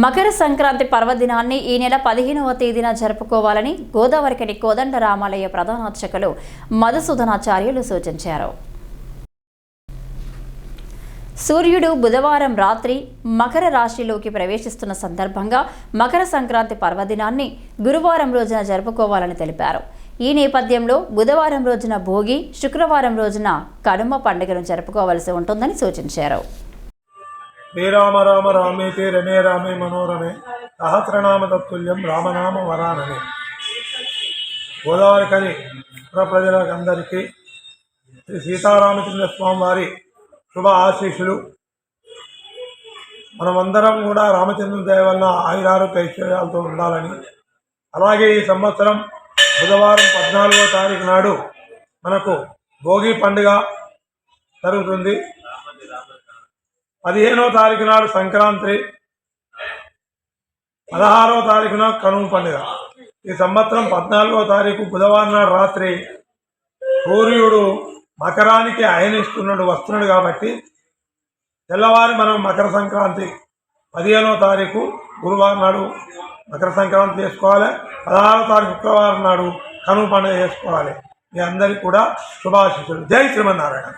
మకర సంక్రాంతి పర్వదినాన్ని ఈ నెల పదిహేనవ తేదీన జరుపుకోవాలని గోదావరికని కోదండ రామాలయ ప్రధానార్చకులు మధుసూదనాచార్యులు సూచించారు. సూర్యుడు బుధవారం రాత్రి మకర రాశిలోకి ప్రవేశిస్తున్న సందర్భంగా మకర సంక్రాంతి పర్వదినాన్ని గురువారం రోజున జరుపుకోవాలని తెలిపారు. ఈ నేపథ్యంలో బుధవారం రోజున భోగి శుక్రవారం రోజున కనుమ పండుగను జరుపుకోవాల్సి ఉంటుందని సూచించారు. శ్రీరామ రామ రామేతి రమే రామే మనోరమే. సహస్రనామ తత్తుల్యం రామనామ వరాననే. గోదావరి కని ప్రజలందరికీ శ్రీ సీతారామచంద్ర స్వామి వారి శుభ ఆశీస్సులు. మనమందరం కూడా రామచంద్రుని దయ వలన ఆయురారోగ్య ఐశ్వర్యాలతో ఉండాలని. అలాగే ఈ సంవత్సరం బుధవారం పద్నాలుగో తారీఖు నాడు మనకు భోగి పండుగ జరుగుతుంది. పదిహేనో తారీఖు నాడు సంక్రాంతి. పదహారవ తారీఖున కనుమ పండుగ. ఈ సంవత్సరం పద్నాలుగో తారీఖు బుధవారం నాడు రాత్రి సూర్యుడు మకరానికి అయనిస్తున్నాడు వస్తున్నాడు కాబట్టి తెల్లవారి మనం మకర సంక్రాంతి పదిహేనో తారీఖు గురువారం నాడు మకర సంక్రాంతి చేసుకోవాలి. పదహారో తారీఖు శుక్రవారం నాడు కనుమ పండుగ చేసుకోవాలి. మీ అందరికీ కూడా శుభాశిషులు జై శ్రీమన్నారాయణ.